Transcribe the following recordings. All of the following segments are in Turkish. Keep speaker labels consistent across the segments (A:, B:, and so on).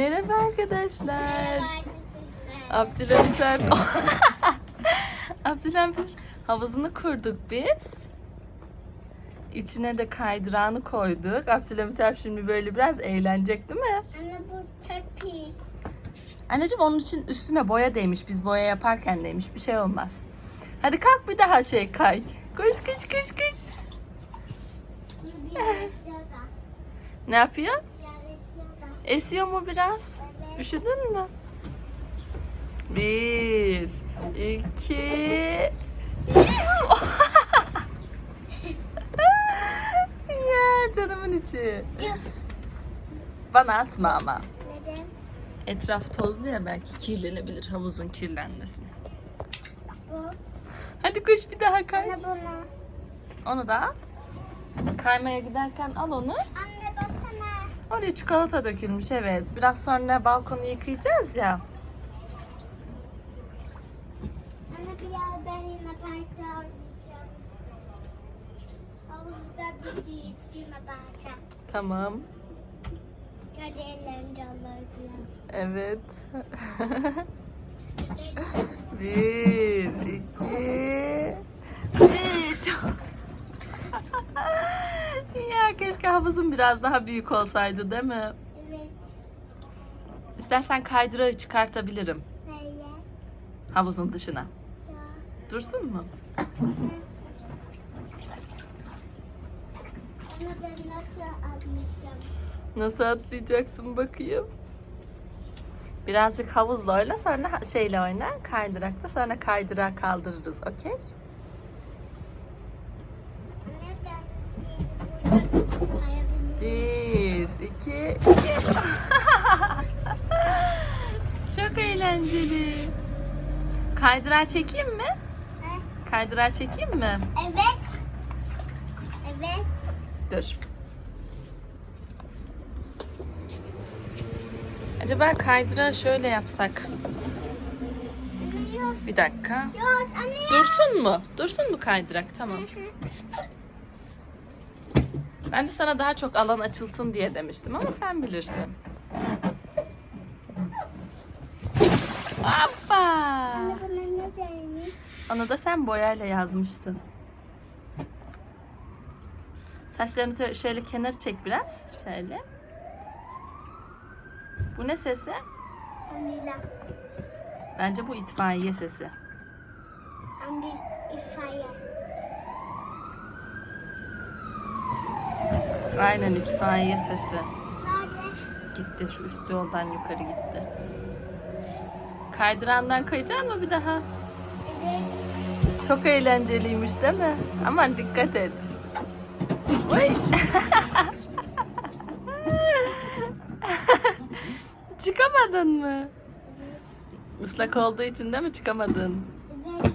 A: Merhaba arkadaşlar. Abdülhamit abi. Abdülhamit havuzunu kurduk biz. İçine de kaydırağını koyduk. Abdülhamit abi şimdi böyle biraz eğlenecek değil mi?
B: Anne bu çok pis.
A: Anneciğim onun için üstüne boya değmiş. Biz boya yaparken değmiş. Bir şey olmaz. Hadi kalk bir daha şey kay. Koş koş koş koş. Ne yapıyor? Esiyor mu biraz?
B: Evet.
A: Üşüdün mü? Bir, iki... ya canımın içi. Bana atma ama.
B: Neden?
A: Etraf tozlu ya belki kirlenebilir havuzun kirlenmesin.
B: Bu.
A: Hadi koş bir daha kay. Onu da al. Kaymaya giderken al onu.
B: Anne.
A: Oraya çikolata dökülmüş evet. Biraz sonra balkonu yıkayacağız ya.
B: Anne bir yer ben yine parkta oynayacağım. Havuzda bizi yettiğime parka.
A: Tamam.
B: Hadi eğlence.
A: Evet. Bir, iki, üç. Ya keşke havuzun biraz daha büyük olsaydı değil mi?
B: Evet.
A: İstersen kaydırağı çıkartabilirim
B: Hayır.
A: havuzun dışına.
B: Ya.
A: Dursun mu?
B: Anne ben nasıl atlayacağım?
A: Nasıl atlayacaksın bakayım? Birazcık havuzla oyna sonra şeyle oyna kaydırakla sonra kaydırağı kaldırırız okey? 2 Çok eğlenceli. Kaydırağı çekeyim mi?
B: He?
A: Çekeyim mi?
B: Evet. Evet.
A: Dur. Acaba kaydırağı şöyle yapsak. Bir dakika. Dursun mu? Dursun mu kaydırak? Tamam. Ben de sana daha çok alan açılsın diye demiştim ama sen bilirsin. Hoppa! Onu da sen boyayla yazmıştın. Saçlarını şö- şöyle kenara çek biraz. Şöyle. Bu ne sesi?
B: Amila.
A: Bence bu itfaiye sesi.
B: Ambil ifaya.
A: Aynen itfaiye sesi. Gitti şu üst yoldan yukarı gitti. Kaydırandan kayacak mı bir daha?
B: Evet.
A: Çok eğlenceliymiş değil mi? Aman dikkat et. Oy. Çıkamadın mı? Islak olduğu için de mi çıkamadın?
B: Evet.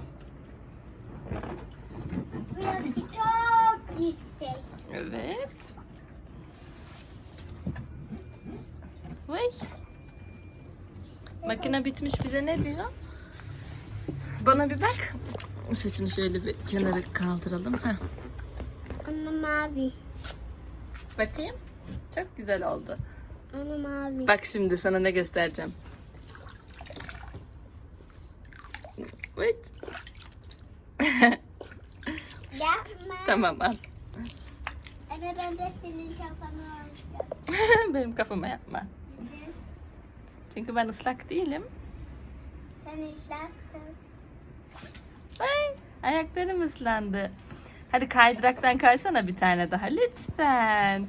B: Burası çok yüksek.
A: Evet. Vay. Makine bitmiş bize ne diyor? Bana bir bak. Saçını şöyle bir kenara kaldıralım. Heh.
B: Anne mavi.
A: Bakayım. Çok güzel oldu.
B: Anne mavi.
A: Bak şimdi sana ne göstereceğim. Wait.
B: Yapma.
A: tamam al.
B: Anne ben de senin kafanı alacağım.
A: Benim kafama yapma. Çünkü ben ıslak değilim.
B: Sen işlersin.
A: Ay, ayaklarım ıslandı. Hadi kaydıraktan kaysana bir tane daha lütfen.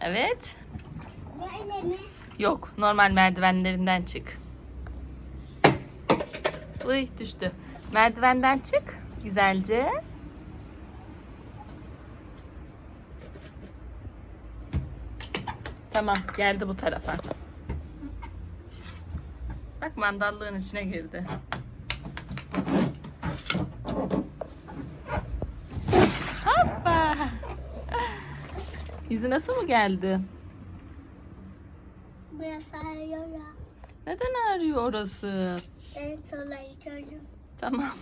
A: Evet.
B: Böyle mi?
A: Yok, normal merdivenlerinden çık. Uy düştü. Merdivenden çık güzelce. Tamam, geldi bu tarafa. Bak mandallığın içine girdi. Hoppa. Yüzüne su mu geldi?
B: Burası ağrıyor ya.
A: Neden ağrıyor orası?
B: Ben sola içiyorum.
A: Tamam.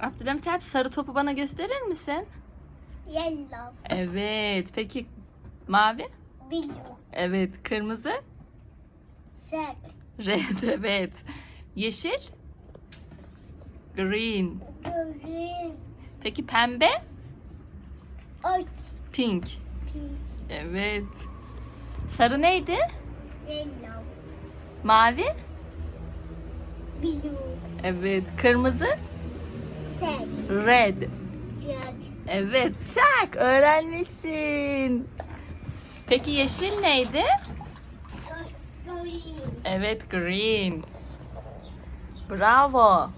A: Abdülhamit abi sarı topu bana gösterir misin?
B: Yellow.
A: Evet. Peki mavi?
B: Blue.
A: Evet. Kırmızı?
B: Red.
A: Red. Evet. Yeşil? Green.
B: Green.
A: Peki pembe?
B: White.
A: Pink.
B: Pink.
A: Evet. Sarı neydi?
B: Yellow.
A: Mavi?
B: Blue.
A: Evet. Kırmızı?
B: Red.
A: Red.
B: Red.
A: Evet. Çak. Öğrenmişsin. Peki yeşil neydi?
B: Green.
A: Evet. Green. Bravo.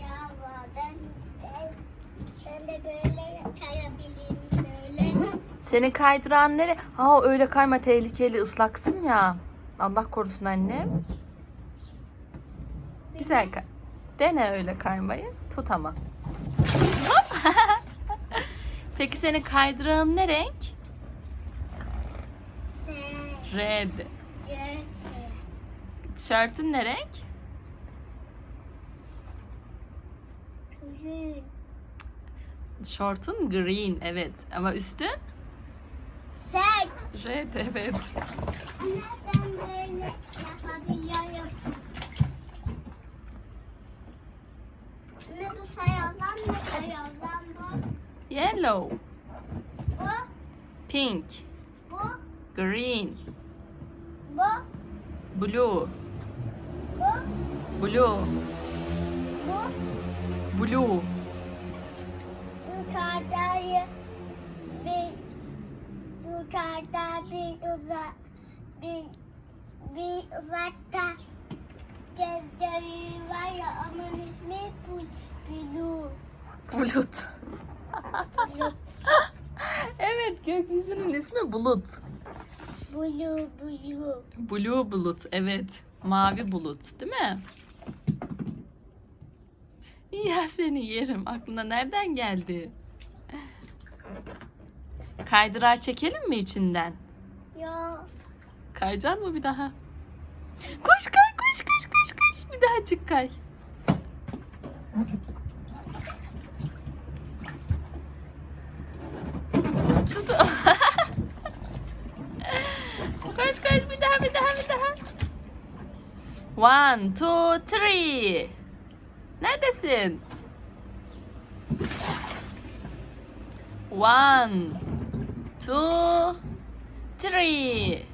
B: Ya ben, ben, ben de böyle kayabilirim böyle.
A: Seni kaydıran nere? Ha öyle kayma tehlikeli ıslaksın ya. Allah korusun annem. Güzel kay. Dene öyle kaymayı. Tut ama. Peki seni kaydıran ne renk? Red.
B: red,
A: Tişörtün ne renk?
B: green.
A: Şortun green. Evet. Ama üstün
B: Sen.
A: red. Evet.
B: Ama ben böyle yapabiliyorum. Ne bu sayılan ne bu?
A: Yellow.
B: Bu,
A: Pink.
B: Bu,
A: Green.
B: bu,
A: Blue.
B: bu,
A: Blue.
B: bu.
A: Blue.
B: Yukarıda bir yukarıda bir uzak bir bir uzakta gezgörü var ya onun ismi Bul- Blue.
A: Bulut.
B: Bulut.
A: evet gökyüzünün ismi bulut.
B: Blue Blue.
A: Blue bulut evet. Mavi bulut değil mi? Ya seni yerim. Aklına nereden geldi? Kaydırağı çekelim mi içinden?
B: Ya
A: Kayacaksın mı bir daha? Koş kay koş koş koş koş. Bir daha çık kay. Tut. koş koş bir daha bir daha bir daha. One, two, three. Neredesin? One, two, three.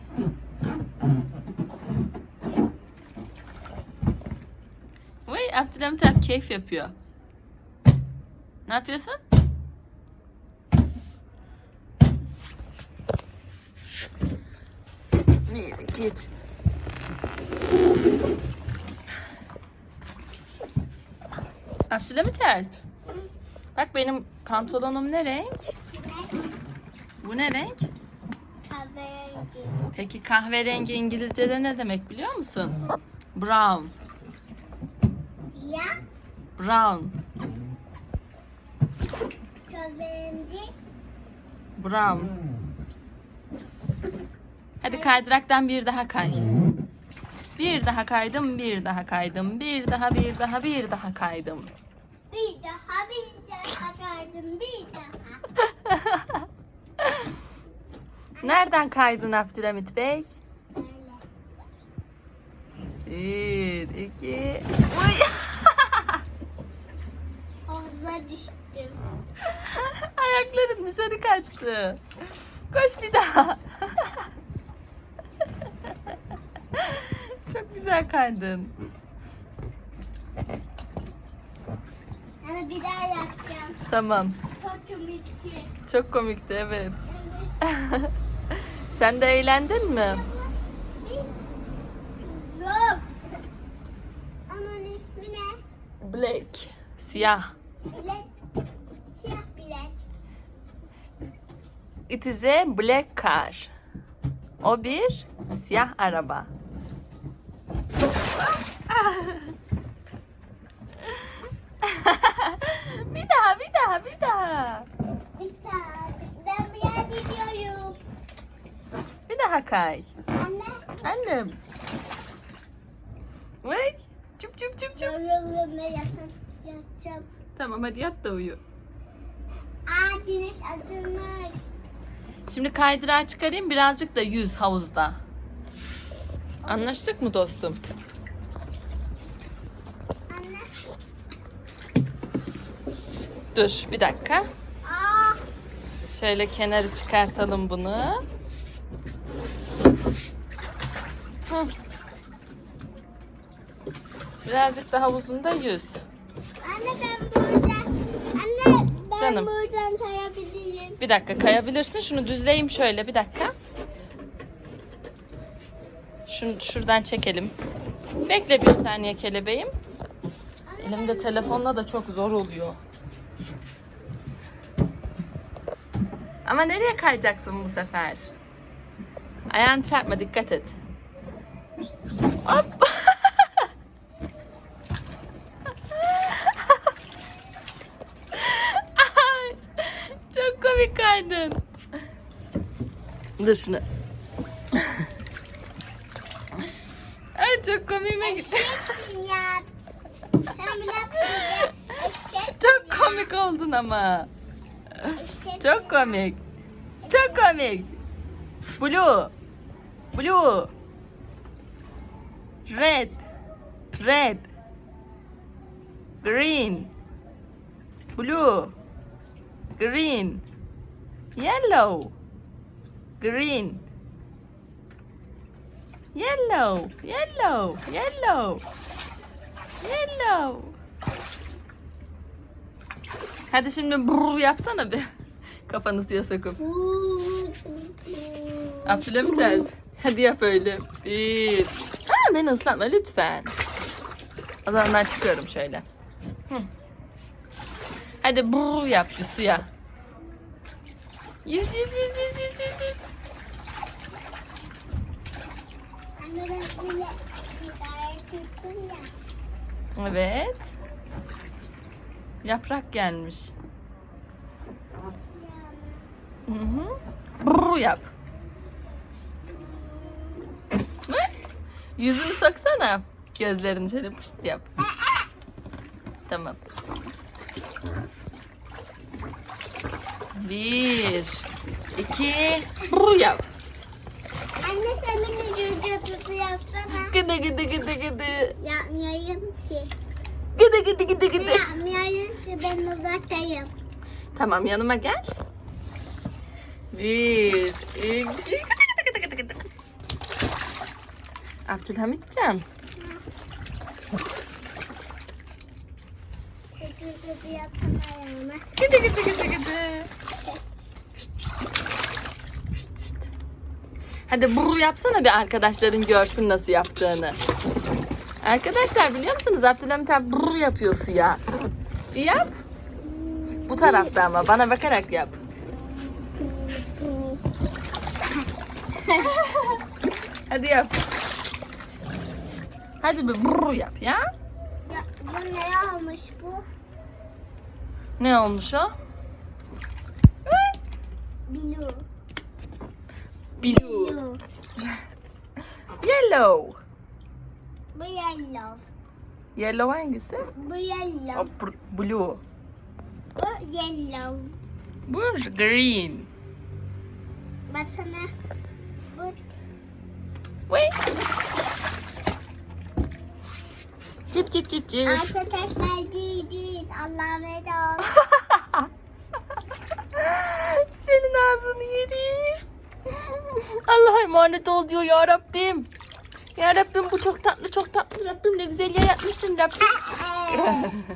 A: Vay Abdülhamit abi keyif yapıyor. Ne yapıyorsun? Üç. Abdülhamit Alp. Bak benim pantolonum ne renk? Bu ne renk?
B: kahverengi.
A: Peki kahverengi İngilizce'de ne demek biliyor musun? Brown.
B: Ya
A: Brown.
B: kahverengi.
A: Brown. Hadi kaydıraktan bir daha kay. Bir daha kaydım, bir daha kaydım, bir daha, bir daha, bir daha kaydım.
B: Bir daha bir daha kaydım bir daha.
A: Nereden kaydın Abdülhamit Bey? Bir, iki... Uy!
B: Havuza düştüm.
A: Ayakların dışarı kaçtı. Koş bir daha. Çok güzel kaydın.
B: Bir daha yapacağım.
A: Tamam.
B: Koçum iki.
A: Çok komikti evet.
B: Evet.
A: Sen de eğlendin mi?
B: Yok. Onun ismi ne?
A: Black. Siyah.
B: Bilek. Siyah bilek.
A: It is a black car. O bir siyah araba. bir daha, bir daha, bir daha.
B: Bir tane. Ben bir yer gidiyorum.
A: Bir daha kay.
B: Anne.
A: Annem. Vay. Çup çup çup çup.
B: Yatacağım.
A: Tamam hadi yat da uyu.
B: Aa güneş açılmış.
A: Şimdi kaydırağı çıkarayım birazcık da yüz havuzda. Anlaştık mı dostum?
B: Anne.
A: Dur bir dakika. Şöyle kenarı çıkartalım bunu. Hı. Birazcık da havuzunda yüz.
B: Anne ben burada. Anne ben
A: Canım.
B: buradan kayabilirim.
A: Bir dakika kayabilirsin. Şunu düzleyeyim şöyle bir dakika. Şunu şuradan çekelim. Bekle bir saniye kelebeğim. Elimde telefonla da çok zor oluyor. Ama nereye kayacaksın bu sefer? Ayağını çarpma dikkat et. Hop. Çok komik kaydın. Dur şunu. Ay çok komiğime gitti. Çok komik oldun ama. Çok komik. Çok komik. Blue. Blue. Red. Red. Green. Blue. Green. Yellow. Green. Yellow. Yellow. Yellow. Yellow. Hadi şimdi brrr yapsana bir. Kafanı suya sokup. Abdülhamit. Hadi yap öyle. Bir. Ha, beni ıslatma lütfen. O zaman ben çıkıyorum şöyle. Hı. Hadi brrr yap bir suya. Yüz yüz yüz yüz yüz yüz yüz.
B: Anne ben böyle sigara tuttum ya.
A: Evet. Yaprak gelmiş. Hı hı. Brrr yap. Hı? Yüzünü soksana. Gözlerini şöyle pışt yap. Tamam. Bir, iki, brrr yap.
B: Anne sen beni tutu yapsana.
A: Gıdı gıdı gıdı gıdı.
B: Yapmayayım ki.
A: Gıdı gıdı.
B: Yapmayayım ki ben uzaktayım.
A: Tamam yanıma gel. Bir, iki, gıdı gıdı gıdı gıdı. Abdülhamitcan. Pişt, pişt. Pişt, pişt. Hadi brrr yapsana bir arkadaşların görsün nasıl yaptığını. Arkadaşlar biliyor musunuz Abdülhamit abi brrr yapıyor suya. Bir yap. Bu tarafta ama bana bakarak yap. Hadi yap. Hadi bir brrr yap ya.
B: Ya, bu ne olmuş bu?
A: Ne olmuş o?
B: Blue.
A: Blue.
B: Blue.
A: Yellow.
B: Bu yellow.
A: Yellow hangisi?
B: Bu yellow.
A: Br- blue.
B: Bu yellow.
A: Bu green.
B: Basana. Bu
A: Wait. Cip cip cip cip.
B: arkadaşlar değil. Allah'a emanet ol.
A: Senin ağzını yerim. Allah'a emanet ol diyor ya Rabbim. Ya Rabbim bu çok tatlı çok tatlı Rabbim ne güzel yaratmışsın Rabbim.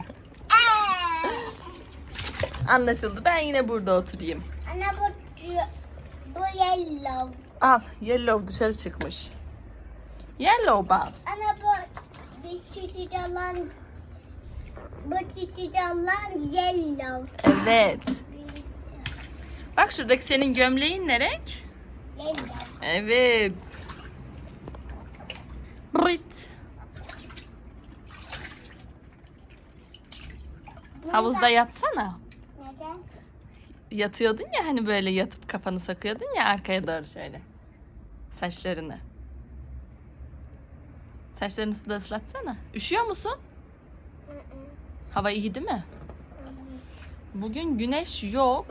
A: Anlaşıldı ben yine burada oturayım.
B: Ana bu bu yellow.
A: Al yellow dışarı çıkmış. Yellow bal.
B: Ana bu bir çiçek olan bu çiçek olan yellow.
A: Evet. Bak şuradaki senin gömleğin ne renk?
B: Yellow.
A: Evet. Brit. Havuzda yatsana.
B: Neden?
A: Yatıyordun ya hani böyle yatıp kafanı sakıyordun ya arkaya doğru şöyle. Saçlarını. Saçlarını suda ıslatsana. Üşüyor musun? Hava iyi değil mi? Bugün güneş yok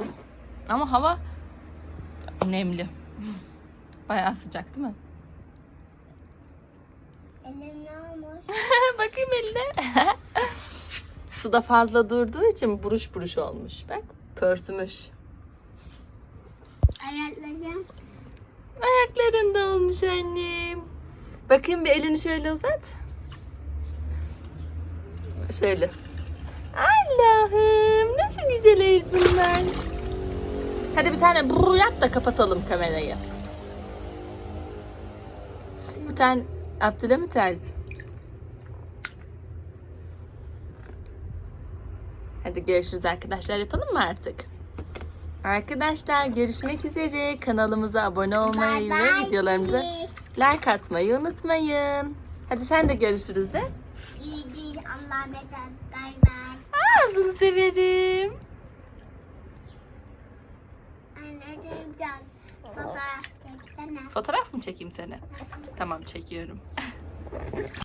A: ama hava nemli. Bayağı sıcak değil mi?
B: Elim ne olmuş?
A: Bakayım eline. Suda fazla durduğu için buruş buruş olmuş. Bak pörsümüş.
B: Ayaklayacağım.
A: Ayaklarında olmuş annem. Bakayım bir elini şöyle uzat. Şöyle. Allah'ım nasıl güzel el bunlar. Hadi bir tane brrr yap da kapatalım kamerayı. Bir tane Abdülhamit Alp. Hadi görüşürüz arkadaşlar yapalım mı artık? Arkadaşlar görüşmek üzere. Kanalımıza abone olmayı
B: Bye
A: ve
B: bye.
A: videolarımıza like atmayı unutmayın. Hadi sen de görüşürüz de.
B: Yüzün Allah'a emanet. Bay bay.
A: Ağzını severim.
B: Anneciğim. Fotoğraf.
A: Fotoğraf mı çekeyim seni? Tamam çekiyorum.